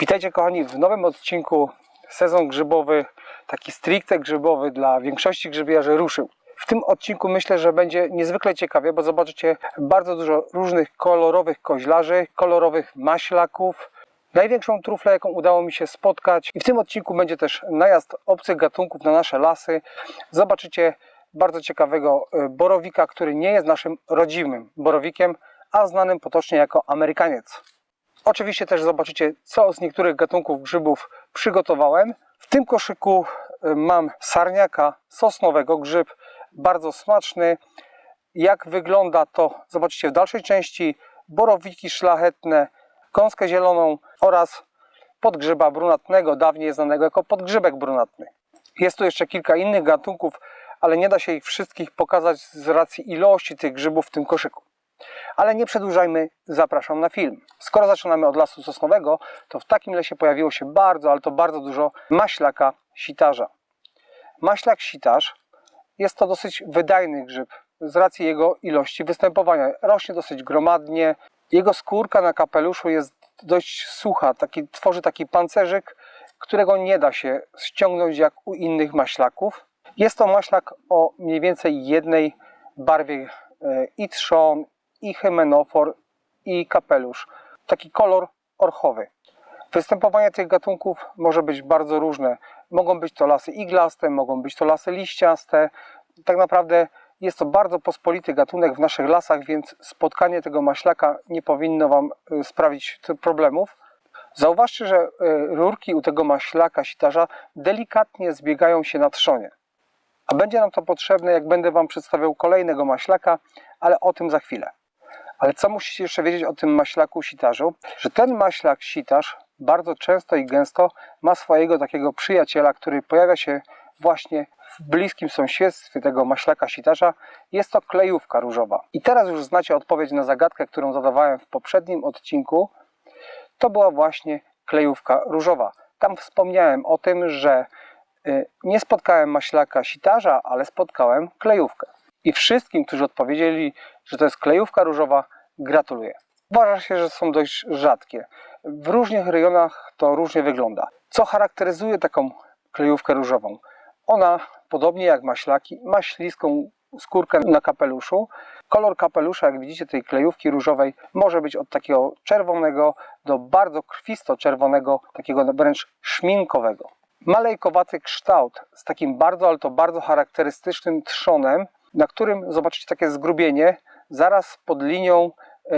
Witajcie kochani w nowym odcinku sezon grzybowy, taki stricte grzybowy dla większości grzybiarzy ruszył. W tym odcinku myślę, że będzie niezwykle ciekawie, bo zobaczycie bardzo dużo różnych kolorowych koźlarzy, kolorowych maślaków, największą truflę, jaką udało mi się spotkać. I w tym odcinku będzie też najazd obcych gatunków na nasze lasy. Zobaczycie bardzo ciekawego e, borowika, który nie jest naszym rodzimym borowikiem, a znanym potocznie jako Amerykaniec. Oczywiście też zobaczycie, co z niektórych gatunków grzybów przygotowałem. W tym koszyku y, mam sarniaka sosnowego, grzyb bardzo smaczny. Jak wygląda to zobaczycie w dalszej części. Borowiki szlachetne, gąskę zieloną oraz podgrzyba brunatnego, dawniej znanego jako podgrzybek brunatny. Jest tu jeszcze kilka innych gatunków, ale nie da się ich wszystkich pokazać z racji ilości tych grzybów w tym koszyku. Ale nie przedłużajmy, zapraszam na film. Skoro zaczynamy od lasu sosnowego, to w takim lesie pojawiło się bardzo, ale to bardzo dużo maślaka sitarza. Maślak sitarz jest to dosyć wydajny grzyb z racji jego ilości występowania. Rośnie dosyć gromadnie. Jego skórka na kapeluszu jest dość sucha, taki, tworzy taki pancerzyk, którego nie da się ściągnąć jak u innych maślaków. Jest to maślak o mniej więcej jednej barwie e, i trzon, i hymenofor, i kapelusz. Taki kolor orchowy. Występowanie tych gatunków może być bardzo różne. Mogą być to lasy iglaste, mogą być to lasy liściaste. Tak naprawdę jest to bardzo pospolity gatunek w naszych lasach, więc spotkanie tego maślaka nie powinno Wam y, sprawić problemów. Zauważcie, że y, rurki u tego maślaka sitarza delikatnie zbiegają się na trzonie. A będzie nam to potrzebne, jak będę Wam przedstawiał kolejnego maślaka, ale o tym za chwilę. Ale co musicie jeszcze wiedzieć o tym maślaku sitarzu? Że ten maślak sitarz bardzo często i gęsto ma swojego takiego przyjaciela, który pojawia się właśnie w bliskim sąsiedztwie tego maślaka sitarza. Jest to klejówka różowa. I teraz już znacie odpowiedź na zagadkę, którą zadawałem w poprzednim odcinku. To była właśnie klejówka różowa. Tam wspomniałem o tym, że y, nie spotkałem maślaka sitarza, ale spotkałem klejówkę. I wszystkim, którzy odpowiedzieli, że to jest klejówka różowa, gratuluję. Uważa się, że są dość rzadkie. W różnych rejonach to różnie wygląda. Co charakteryzuje taką klejówkę różową? Ona, podobnie jak maślaki, ma śliską skórkę na kapeluszu. Kolor kapelusza, jak widzicie, tej klejówki różowej może być od takiego czerwonego do bardzo krwisto-czerwonego, takiego wręcz szminkowego. Malejkowaty kształt z takim bardzo, ale to bardzo charakterystycznym trzonem, na którym zobaczycie takie zgrubienie zaraz pod linią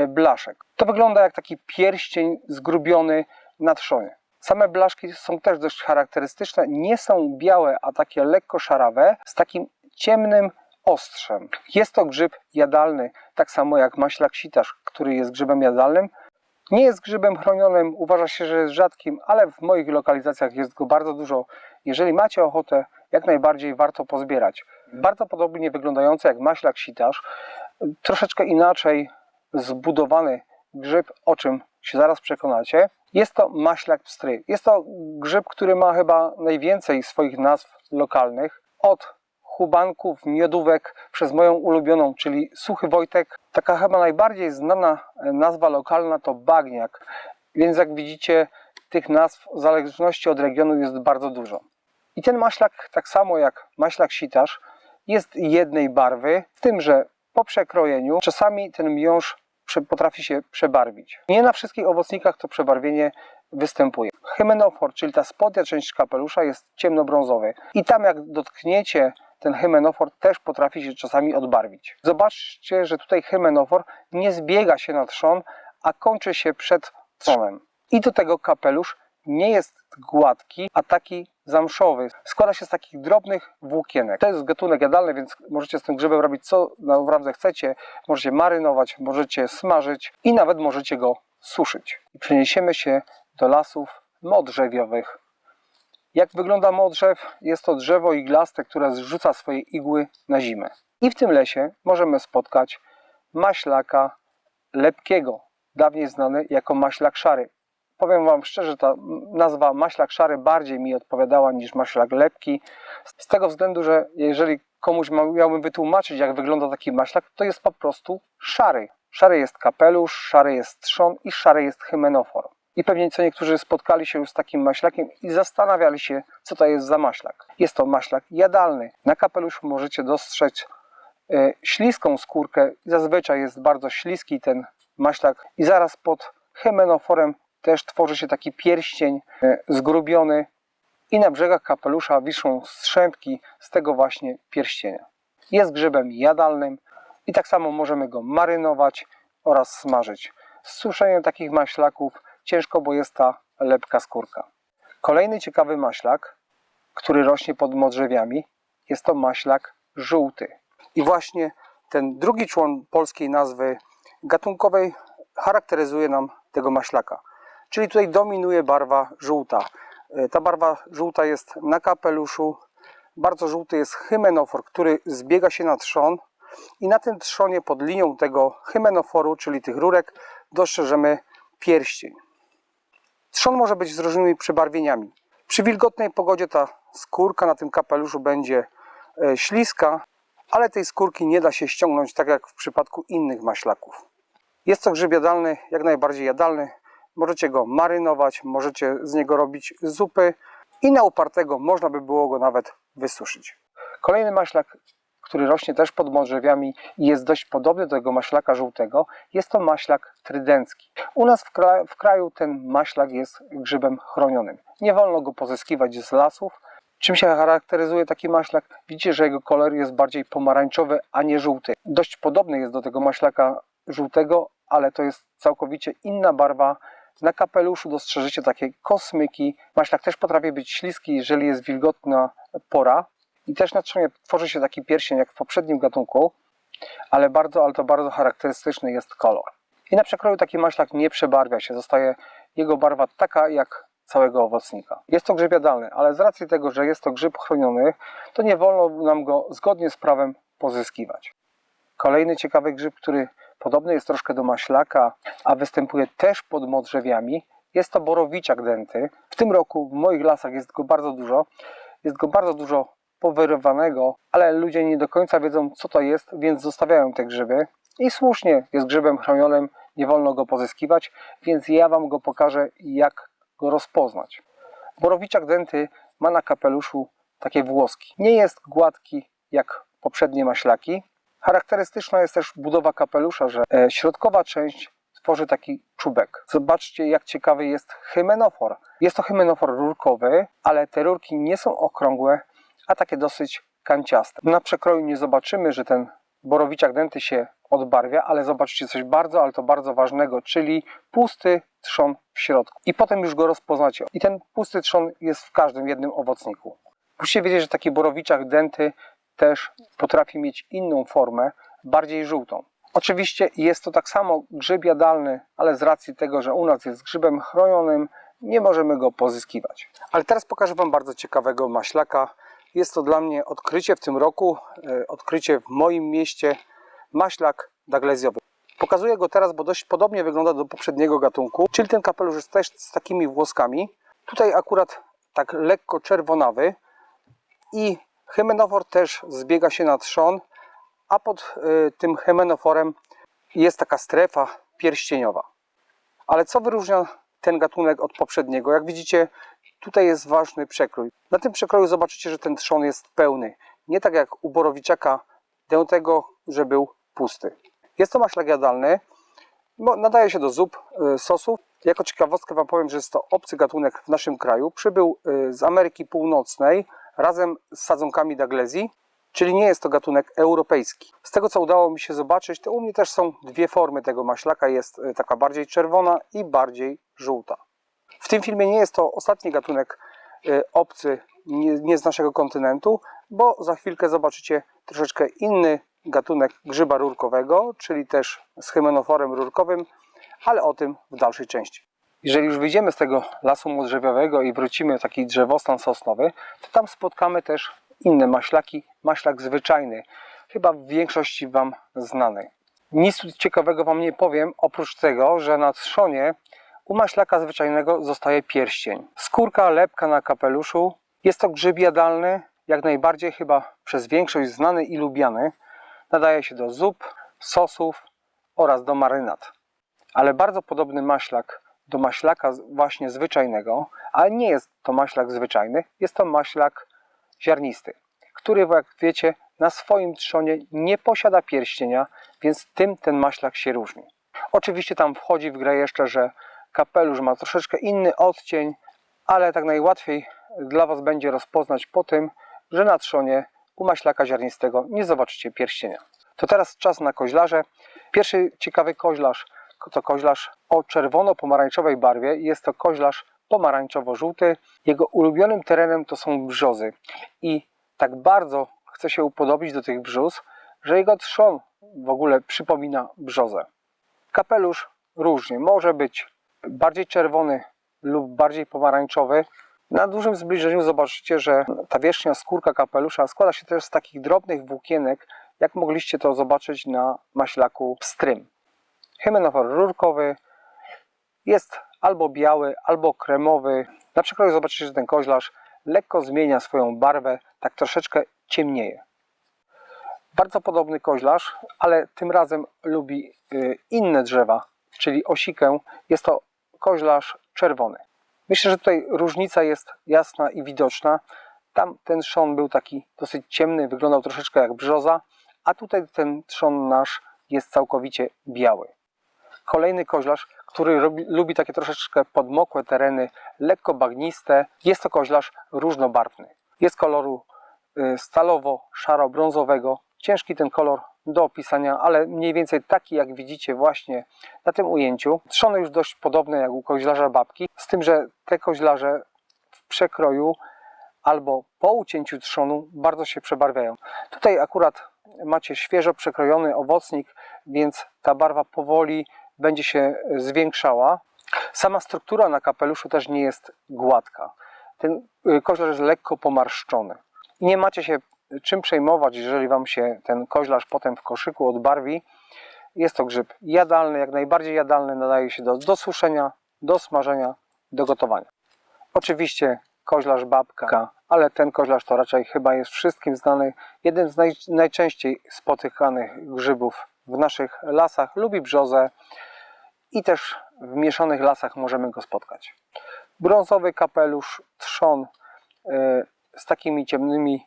blaszek. To wygląda jak taki pierścień zgrubiony na trzonie. Same blaszki są też dość charakterystyczne. Nie są białe, a takie lekko szarawe, z takim ciemnym ostrzem. Jest to grzyb jadalny, tak samo jak maślak sitarz, który jest grzybem jadalnym. Nie jest grzybem chronionym, uważa się, że jest rzadkim, ale w moich lokalizacjach jest go bardzo dużo. Jeżeli macie ochotę, jak najbardziej warto pozbierać. Bardzo podobnie wyglądający jak maślak sitarz, troszeczkę inaczej zbudowany grzyb, o czym się zaraz przekonacie. Jest to maślak pstry. Jest to grzyb, który ma chyba najwięcej swoich nazw lokalnych. Od chubanków, miodówek, przez moją ulubioną, czyli suchy Wojtek. Taka chyba najbardziej znana nazwa lokalna to bagniak. Więc jak widzicie, tych nazw w zależności od regionu jest bardzo dużo. I ten maślak, tak samo jak maślak sitarz, jest jednej barwy, w tym, że po przekrojeniu czasami ten miąższ potrafi się przebarwić. Nie na wszystkich owocnikach to przebarwienie występuje. Hymenofor, czyli ta spodnia część kapelusza jest ciemnobrązowy i tam jak dotkniecie ten hymenofor też potrafi się czasami odbarwić. Zobaczcie, że tutaj hymenofor nie zbiega się na trzon, a kończy się przed trzonem. I do tego kapelusz nie jest gładki, a taki zamszowy. Składa się z takich drobnych włókienek. To jest gatunek jadalny, więc możecie z tym grzybem robić co naprawdę chcecie. Możecie marynować, możecie smażyć i nawet możecie go suszyć. Przeniesiemy się do lasów modrzewiowych. Jak wygląda modrzew? Jest to drzewo iglaste, które zrzuca swoje igły na zimę. I w tym lesie możemy spotkać maślaka lepkiego, dawniej znany jako maślak szary powiem Wam szczerze, ta nazwa maślak szary bardziej mi odpowiadała niż maślak lepki. Z tego względu, że jeżeli komuś miałbym wytłumaczyć, jak wygląda taki maślak, to jest po prostu szary. Szary jest kapelusz, szary jest trzon i szary jest hymenofor. I pewnie co niektórzy spotkali się już z takim maślakiem i zastanawiali się, co to jest za maślak. Jest to maślak jadalny. Na kapeluszu możecie dostrzec e, śliską skórkę. Zazwyczaj jest bardzo śliski ten maślak i zaraz pod hemenoforem też tworzy się taki pierścień e, zgrubiony i na brzegach kapelusza wiszą strzępki z tego właśnie pierścienia. Jest grzybem jadalnym i tak samo możemy go marynować oraz smażyć. Z suszeniem takich maślaków ciężko, bo jest ta lepka skórka. Kolejny ciekawy maślak, który rośnie pod modrzewiami, jest to maślak żółty. I właśnie ten drugi człon polskiej nazwy gatunkowej charakteryzuje nam tego maślaka. Czyli tutaj dominuje barwa żółta. E, Ta barwa żółta jest na kapeluszu. Bardzo żółty jest hymenofor, który zbiega się na trzon i na tym trzonie pod linią tego hymenoforu, czyli tych rurek, dostrzeżemy pierścień. Trzon może być z różnymi przybarwieniami. Przy wilgotnej pogodzie ta skórka na tym kapeluszu będzie e, śliska, ale tej skórki nie da się ściągnąć tak jak w przypadku innych maślaków. Jest to grzyb jadalny, jak najbardziej jadalny. Możecie go marynować, możecie z niego robić zupy i na upartego można by było go nawet wysuszyć. Kolejny maślak, który rośnie też pod modrzewiami i jest dość podobny do tego maślaka żółtego, jest to maślak trydencki. U nas w, kra- w kraju ten maślak jest grzybem chronionym. Nie wolno go pozyskiwać z lasów. Czym się charakteryzuje taki maślak? Widzicie, że jego kolor jest bardziej pomarańczowy, a nie żółty. Dość podobny jest do tego maślaka żółtego, ale to jest całkowicie inna barwa. Na kapeluszu dostrzeżycie takie kosmyki. Maślak też potrafi być śliski, jeżeli jest wilgotna pora. I też na trzonie tworzy się taki pierścień jak w poprzednim gatunku, ale bardzo, ale to bardzo charakterystyczny jest kolor. I na przekroju taki maślak nie przebarwia się, zostaje jego barwa taka jak całego owocnika. Jest to grzyb jadalny, ale z racji tego, że jest to grzyb chroniony, to nie wolno nam go zgodnie z prawem pozyskiwać. Kolejny ciekawy grzyb, który podobny jest troszkę do maślaka, a występuje też pod modrzewiami, jest to borowiciak denty. W tym roku w moich lasach jest go bardzo dużo. Jest go bardzo dużo powyrywanego, ale ludzie nie do końca wiedzą, co to jest, więc zostawiają te grzyby. I słusznie, jest grzybem chronionym, nie wolno go pozyskiwać, więc ja Wam go pokażę, jak go rozpoznać. Borowiciak denty ma na kapeluszu takie włoski. Nie jest gładki jak poprzednie maślaki. Charakterystyczna jest też budowa kapelusza, że e, środkowa część tworzy taki czubek. Zobaczcie, jak ciekawy jest hymenofor. Jest to hymenofor rurkowy, ale te rurki nie są okrągłe, a takie dosyć kanciaste. Na przekroju nie zobaczymy, że ten borowiciak denty się odbarwia, ale zobaczcie coś bardzo, ale to bardzo ważnego, czyli pusty trzon w środku. I potem już go rozpoznacie. I ten pusty trzon jest w każdym jednym owocniku. Musicie wiedzieć, że taki borowiciak denty też potrafi mieć inną formę, bardziej żółtą. Oczywiście jest to tak samo grzyb jadalny, ale z racji tego, że u nas jest grzybem chronionym, nie możemy go pozyskiwać. Ale teraz pokażę Wam bardzo ciekawego maślaka. Jest to dla mnie odkrycie w tym roku, e, odkrycie w moim mieście, maślak daglezjowy. Pokazuję go teraz, bo dość podobnie wygląda do poprzedniego gatunku, czyli ten kapelusz jest też z takimi włoskami. Tutaj akurat tak lekko czerwonawy i hymenofor też zbiega się na trzon, a pod y, tym hymenoforem jest taka strefa pierścieniowa. Ale co wyróżnia ten gatunek od poprzedniego? Jak widzicie, tutaj jest ważny przekrój. Na tym przekroju zobaczycie, że ten trzon jest pełny. Nie tak jak u borowiczaka że był pusty. Jest to maślak jadalny. Nadaje się do zup, y, sosów. Jako ciekawostkę Wam powiem, że jest to obcy gatunek w naszym kraju. Przybył y, z Ameryki Północnej razem z sadzonkami Daglezji, czyli nie jest to gatunek europejski. Z tego co udało mi się zobaczyć, to u mnie też są dwie formy tego maślaka. Jest y, taka bardziej czerwona i bardziej żółta. W tym filmie nie jest to ostatni gatunek y, obcy, nie, nie z naszego kontynentu, bo za chwilkę zobaczycie troszeczkę inny gatunek grzyba rurkowego, czyli też z hymenoforem rurkowym, ale o tym w dalszej części. Jeżeli już wyjdziemy z tego lasu modrzewiowego i wrócimy w taki drzewostan sosnowy, to tam spotkamy też inne maślaki, maślak zwyczajny, chyba w większości Wam znany. Nic ciekawego Wam nie powiem, oprócz tego, że na trzonie u maślaka zwyczajnego zostaje pierścień. Skórka, lepka na kapeluszu. Jest to grzyb jadalny, jak najbardziej chyba przez większość znany i lubiany. Nadaje się do zup, sosów oraz do marynat. Ale bardzo podobny maślak do maślaka właśnie zwyczajnego, ale nie jest to maślak zwyczajny, jest to maślak ziarnisty, który, jak wiecie, na swoim trzonie nie posiada pierścienia, więc tym ten maślak się różni. Oczywiście tam wchodzi w grę jeszcze, że kapelusz ma troszeczkę inny odcień, ale tak najłatwiej dla Was będzie rozpoznać po tym, że na trzonie u maślaka ziarnistego nie zobaczycie pierścienia. To teraz czas na koźlarze. Pierwszy ciekawy koźlarz to koźlarz o czerwono-pomarańczowej barwie. Jest to koźlarz pomarańczowo-żółty. Jego ulubionym terenem to są brzozy. I tak bardzo chce się upodobić do tych brzoz, że jego trzon w ogóle przypomina brzozę. Kapelusz różnie. Może być bardziej czerwony lub bardziej pomarańczowy. Na dużym zbliżeniu zobaczycie, że ta wierzchnia skórka kapelusza składa się też z takich drobnych włókienek, jak mogliście to zobaczyć na maślaku pstrym. Hymenofor rurkowy jest albo biały, albo kremowy. Na przykład zobaczycie, że ten koźlarz lekko zmienia swoją barwę, tak troszeczkę ciemnieje. Bardzo podobny koźlarz, ale tym razem lubi y, inne drzewa, czyli osikę. Jest to koźlarz czerwony. Myślę, że tutaj różnica jest jasna i widoczna. Tam ten trzon był taki dosyć ciemny, wyglądał troszeczkę jak brzoza, a tutaj ten trzon nasz jest całkowicie biały. Kolejny koźlarz, który robi, lubi takie troszeczkę podmokłe tereny, lekko bagniste, jest to koźlarz różnobarwny. Jest koloru y, stalowo-szaro-brązowego. Ciężki ten kolor do opisania, ale mniej więcej taki jak widzicie właśnie na tym ujęciu. Trzony już dość podobne jak u koźlarza babki, z tym, że te koźlarze w przekroju albo po ucięciu trzonu bardzo się przebarwiają. Tutaj akurat macie świeżo przekrojony owocnik, więc ta barwa powoli będzie się zwiększała. Sama struktura na kapeluszu też nie jest gładka. Ten y, koźlarz jest lekko pomarszczony. I nie macie się czym przejmować, jeżeli Wam się ten koźlarz potem w koszyku odbarwi. Jest to grzyb jadalny, jak najbardziej jadalny, nadaje się do, do suszenia, do smażenia, do gotowania. Oczywiście koźlarz babka, ale ten koźlarz to raczej chyba jest wszystkim znany. Jeden z naj, najczęściej spotykanych grzybów w naszych lasach. Lubi brzozę i też w mieszanych lasach możemy go spotkać. Brązowy kapelusz, trzon yy, z takimi ciemnymi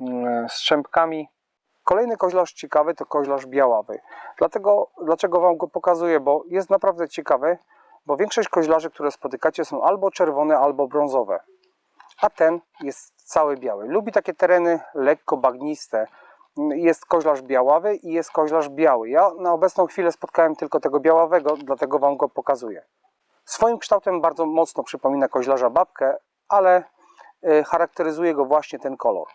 yy, strzępkami. Kolejny koźlarz ciekawy to koźlarz białawy. Dlatego, dlaczego Wam go pokazuję? Bo jest naprawdę ciekawy, bo większość koźlarzy, które spotykacie są albo czerwone, albo brązowe. A ten jest cały biały. Lubi takie tereny lekko bagniste. Jest koźlarz białawy i jest koźlarz biały. Ja na obecną chwilę spotkałem tylko tego białawego, dlatego Wam go pokazuję. Swoim kształtem bardzo mocno przypomina koźlarza babkę, ale y, charakteryzuje go właśnie ten kolor.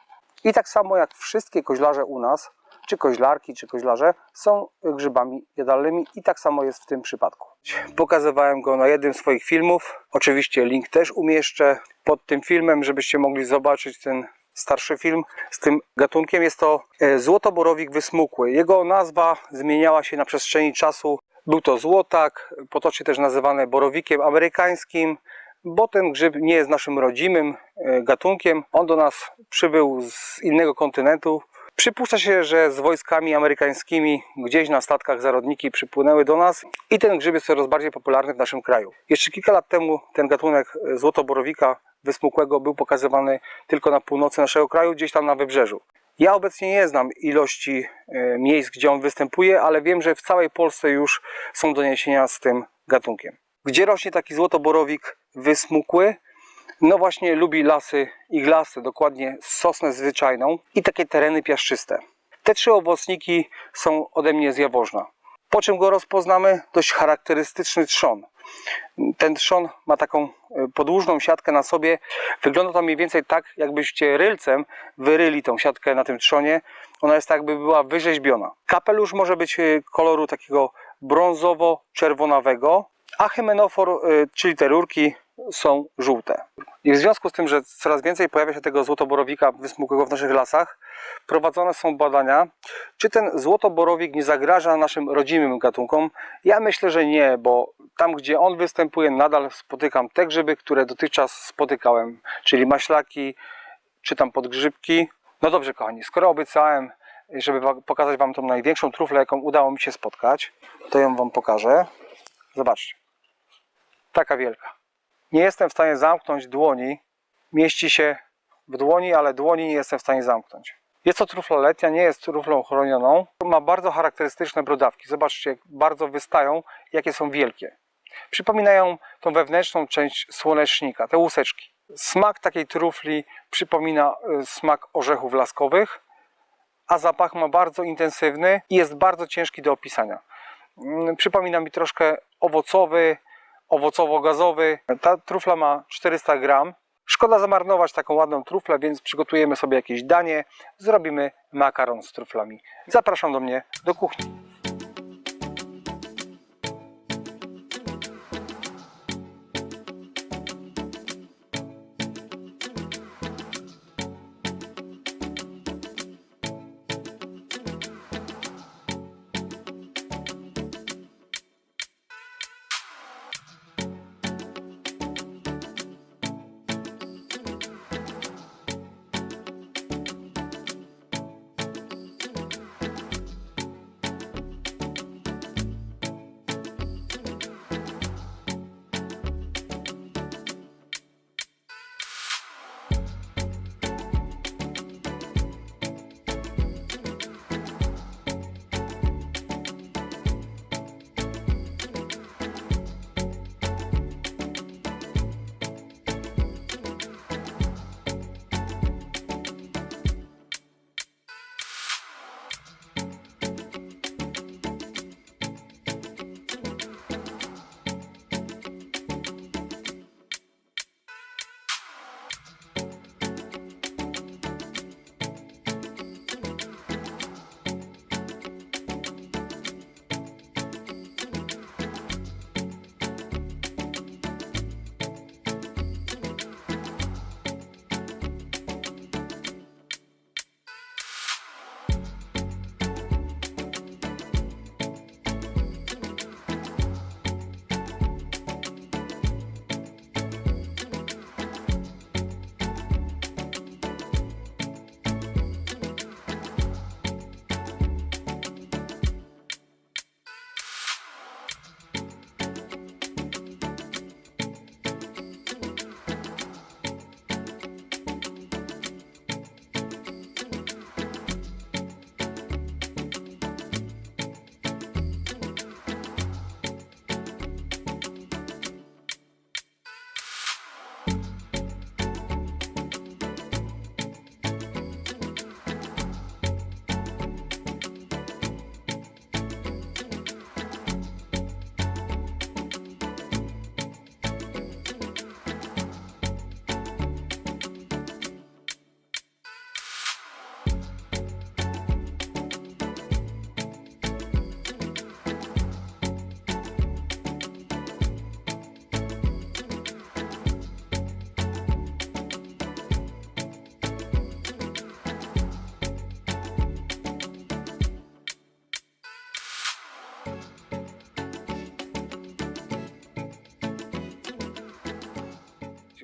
I tak samo jak wszystkie koźlarze u nas, czy koźlarki, czy koźlarze, są grzybami jadalnymi i tak samo jest w tym przypadku. Pokazywałem go na jednym z swoich filmów. Oczywiście link też umieszczę pod tym filmem, żebyście mogli zobaczyć ten starszy film z tym gatunkiem. Jest to e, złotoborowik wysmukły. Jego nazwa zmieniała się na przestrzeni czasu. Był to złotak, potocznie też nazywany borowikiem amerykańskim, bo ten grzyb nie jest naszym rodzimym e, gatunkiem. On do nas przybył z innego kontynentu. Przypuszcza się, że z wojskami amerykańskimi gdzieś na statkach zarodniki przypłynęły do nas i ten grzyb jest coraz bardziej popularny w naszym kraju. Jeszcze kilka lat temu ten gatunek złotoborowika wysmukłego był pokazywany tylko na północy naszego kraju, gdzieś tam na wybrzeżu. Ja obecnie nie znam ilości e, miejsc, gdzie on występuje, ale wiem, że w całej Polsce już są doniesienia z tym gatunkiem. Gdzie rośnie taki złotoborowik wysmukły? No właśnie lubi lasy iglaste, dokładnie sosnę zwyczajną i takie tereny piaszczyste. Te trzy owocniki są ode mnie z Jaworzna. Po czym go rozpoznamy? Dość charakterystyczny trzon. Ten trzon ma taką e, podłużną siatkę na sobie. Wygląda to mniej więcej tak, jakbyście rylcem wyryli tą siatkę na tym trzonie. Ona jest tak, jakby była wyrzeźbiona. Kapelusz może być e, koloru takiego brązowo-czerwonawego, a hymenofor, e, czyli te rurki, są żółte. I w związku z tym, że coraz więcej pojawia się tego złotoborowika wysmukłego w naszych lasach, prowadzone są badania, czy ten złotoborowik nie zagraża naszym rodzimym gatunkom. Ja myślę, że nie, bo tam, gdzie on występuje, nadal spotykam te grzyby, które dotychczas spotykałem, czyli maślaki, czy tam podgrzybki. No dobrze, kochani, skoro obiecałem, żeby pokazać Wam tą największą truflę, jaką udało mi się spotkać, to ją Wam pokażę. Zobaczcie. taka wielka. Nie jestem w stanie zamknąć dłoni. Mieści się w dłoni, ale dłoni nie jestem w stanie zamknąć. Jest to trufla letnia, nie jest truflą chronioną. Ma bardzo charakterystyczne brodawki. Zobaczcie, jak bardzo wystają, jakie są wielkie. Przypominają tą wewnętrzną część słonecznika, te łuseczki. Smak takiej trufli przypomina y, smak orzechów laskowych, a zapach ma bardzo intensywny i jest bardzo ciężki do opisania. Mm, Przypomina mi troszkę owocowy, owocowo-gazowy. Ta trufla ma 400 gram. Szkoda zamarnować taką ładną truflę, więc przygotujemy sobie jakieś danie. Zrobimy makaron z truflami. Zapraszam do mnie do kuchni.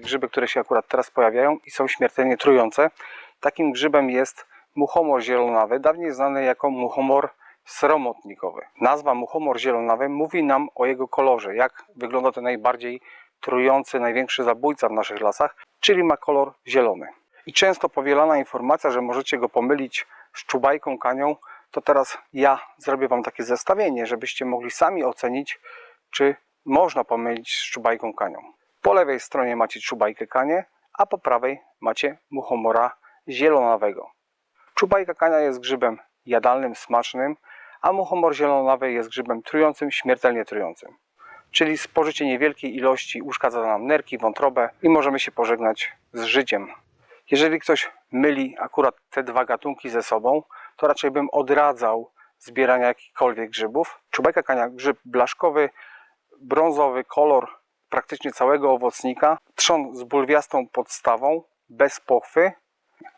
Grzyby, które się akurat teraz pojawiają i są śmiertelnie trujące. Takim grzybem jest muchomor zielonawy, dawniej znany jako muchomor sromotnikowy. Nazwa muchomor zielonawy mówi nam o jego kolorze, jak wygląda ten najbardziej trujący, największy zabójca w naszych lasach, czyli ma kolor zielony. I często powielana informacja, że możecie go pomylić z czubajką kanią, to teraz ja zrobię Wam takie zestawienie, żebyście mogli sami ocenić, czy można pomylić z czubajką kanią. Po lewej stronie macie czubajkę kanie, a po prawej macie muchomora zielonawego. Czubajka kania jest grzybem jadalnym, smacznym, a muchomor zielonawy jest grzybem trującym, śmiertelnie trującym. Czyli spożycie niewielkiej ilości uszkadza nam nerki, wątrobę i możemy się pożegnać z życiem. Jeżeli ktoś myli akurat te dwa gatunki ze sobą, to raczej bym odradzał zbierania jakichkolwiek grzybów. Czubajka kania, grzyb blaszkowy, brązowy kolor praktycznie całego owocnika, trzon z bulwiastą podstawą, bez pochwy,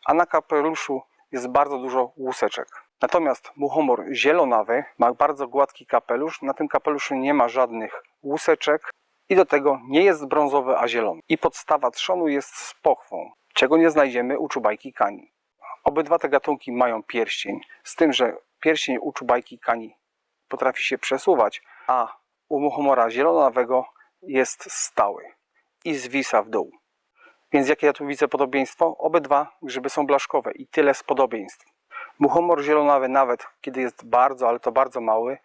a na kapeluszu jest bardzo dużo łuseczek. Natomiast muchomor zielonawy ma bardzo gładki kapelusz, na tym kapeluszu nie ma żadnych łuseczek i do tego nie jest brązowy, a zielony. I podstawa trzonu jest z pochwą, czego nie znajdziemy u czubajki kani. Obydwa te gatunki mają pierścień, z tym, że pierścień u czubajki kani potrafi się przesuwać, a u muchomora zielonawego jest stały i zwisa w dół. Więc jakie ja tu widzę podobieństwo? Obydwa grzyby są blaszkowe i tyle z podobieństw. Muchomor zielonawy nawet kiedy jest bardzo, ale to bardzo mały,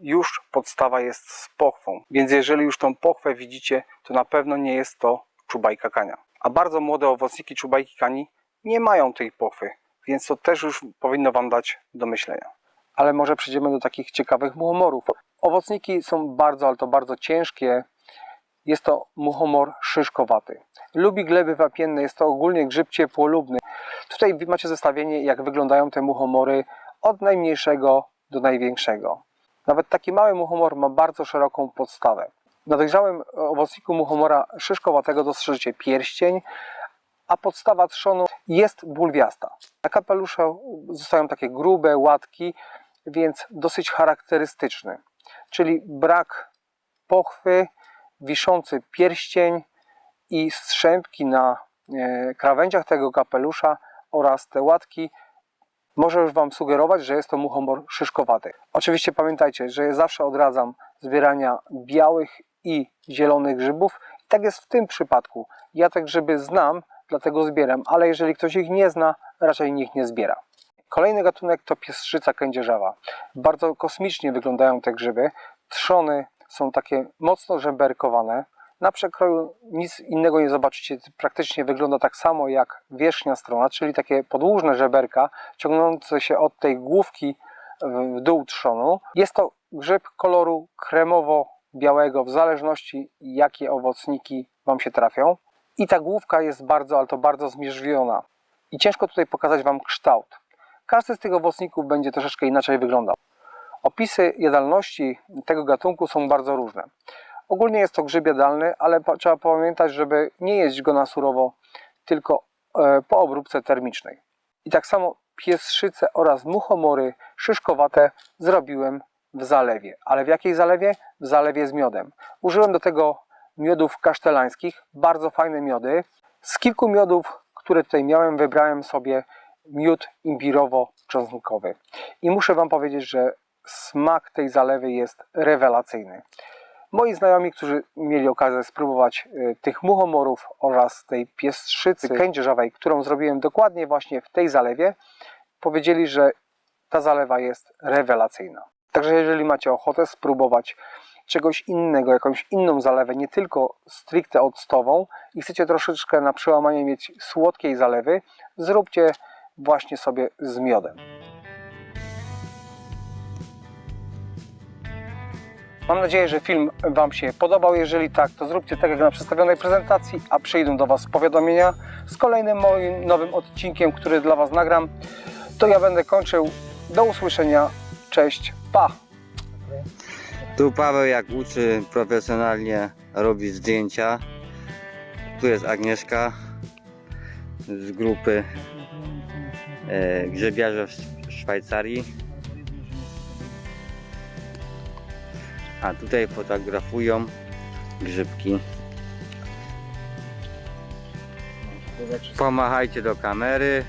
już podstawa jest z pochwą. Więc jeżeli już tą pochwę widzicie, to na pewno nie jest to czubajka kania. A bardzo młode owocniki czubajki kani nie mają tej pochwy, więc to też już powinno Wam dać do myślenia. Ale może przejdziemy do takich ciekawych muchomorów. Owocniki są bardzo, ale to bardzo ciężkie. Jest to muchomor szyszkowaty. Lubi gleby wapienne, jest to ogólnie grzyb ciepłolubny. Tutaj macie zestawienie, jak wyglądają te muchomory od najmniejszego do największego. Nawet taki mały muchomor ma bardzo szeroką podstawę. Na dojrzałym owocniku muchomora szyszkowatego dostrzeżycie pierścień, a podstawa trzonu jest bulwiasta. Na kapeluszu zostają takie grube łatki, więc dosyć charakterystyczny. Czyli brak pochwy, wiszący pierścień i strzępki na e, krawędziach tego kapelusza oraz te łatki może już Wam sugerować, że jest to muchomor szyszkowaty. Oczywiście pamiętajcie, że zawsze odradzam zbierania białych i zielonych grzybów. Tak jest w tym przypadku. Ja te grzyby znam, dlatego zbieram, ale jeżeli ktoś ich nie zna, raczej niech nie zbiera. Kolejny gatunek to piestrzyca kędzierzawa. Bardzo kosmicznie wyglądają te grzyby. Trzony są takie mocno żeberkowane. Na przekroju nic innego nie zobaczycie. Praktycznie wygląda tak samo jak wierzchnia strona, czyli takie podłużne żeberka ciągnące się od tej główki w dół trzonu. Jest to grzyb koloru kremowo-białego, w zależności jakie owocniki Wam się trafią. I ta główka jest bardzo, ale to bardzo zmierzwiona. I ciężko tutaj pokazać Wam kształt. Każdy z tych owocników będzie troszeczkę inaczej wyglądał. Opisy jadalności tego gatunku są bardzo różne. Ogólnie jest to grzyb jadalny, ale trzeba pamiętać, żeby nie jeść go na surowo, tylko e, po obróbce termicznej. I tak samo piestrzyce oraz muchomory szyszkowate zrobiłem w zalewie. Ale w jakiej zalewie? W zalewie z miodem. Użyłem do tego miodów kasztelańskich, bardzo fajne miody. Z kilku miodów, które tutaj miałem, wybrałem sobie miód imbirowo-czosnkowy. I muszę Wam powiedzieć, że smak tej zalewy jest rewelacyjny. Moi znajomi, którzy mieli okazję spróbować y, tych muchomorów oraz tej piestrzycy kędzierzawej, którą zrobiłem dokładnie właśnie w tej zalewie, powiedzieli, że ta zalewa jest rewelacyjna. Także jeżeli macie ochotę spróbować czegoś innego, jakąś inną zalewę, nie tylko stricte octową i chcecie troszeczkę na przełamanie mieć słodkiej zalewy, zróbcie właśnie sobie z miodem. Mam nadzieję, że film Wam się podobał. Jeżeli tak, to zróbcie tak jak na przedstawionej prezentacji, a przyjdą do Was powiadomienia z kolejnym moim nowym odcinkiem, który dla Was nagram. To ja będę kończył. Do usłyszenia. Cześć. Pa! Tu Paweł jak uczy profesjonalnie robi zdjęcia. Tu jest Agnieszka z grupy e, grzebiarze w Szwajcarii. A tutaj fotografują grzybki. Pomachajcie do kamery.